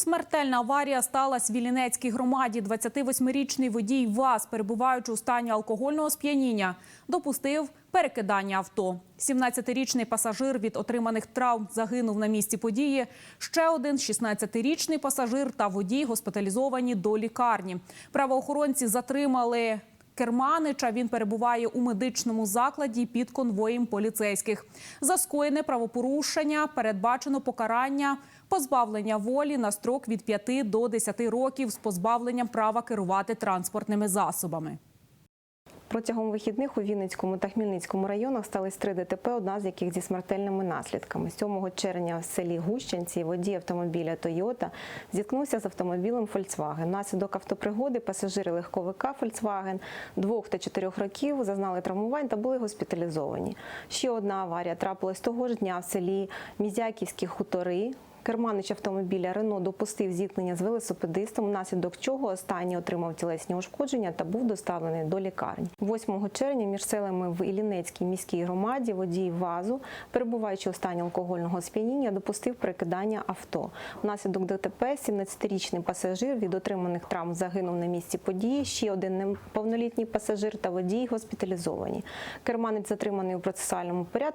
Смертельна аварія сталася в Вілінецькій громаді. 28-річний водій ВАЗ, перебуваючи у стані алкогольного сп'яніння, допустив перекидання авто. 17-річний пасажир від отриманих травм загинув на місці події. Ще один 16-річний пасажир та водій госпіталізовані до лікарні. Правоохоронці затримали Керманича він перебуває у медичному закладі під конвоєм поліцейських. За скоєне правопорушення передбачено покарання позбавлення волі на строк від 5 до 10 років з позбавленням права керувати транспортними засобами. Протягом вихідних у Вінницькому та Хмельницькому районах стались три ДТП, одна з яких зі смертельними наслідками. 7 червня в селі Гущенці водій автомобіля Тойота зіткнувся з автомобілем Volkswagen. Внаслідок автопригоди пасажири легковика Volkswagen двох та чотирьох років зазнали травмувань та були госпіталізовані. Ще одна аварія трапилась того ж дня в селі Мізяківські хутори. Керманич автомобіля Рено допустив зіткнення з велосипедистом, внаслідок чого останній отримав тілесні ушкодження та був доставлений до лікарні. 8 червня між селами в Іллінецькій міській громаді водій ВАЗу, перебуваючи у стані алкогольного сп'яніння, допустив перекидання авто. Внаслідок ДТП 17-річний пасажир від отриманих травм загинув на місці події. Ще один неповнолітній пасажир та водій госпіталізовані. Керманець затриманий у процесуальному порядку.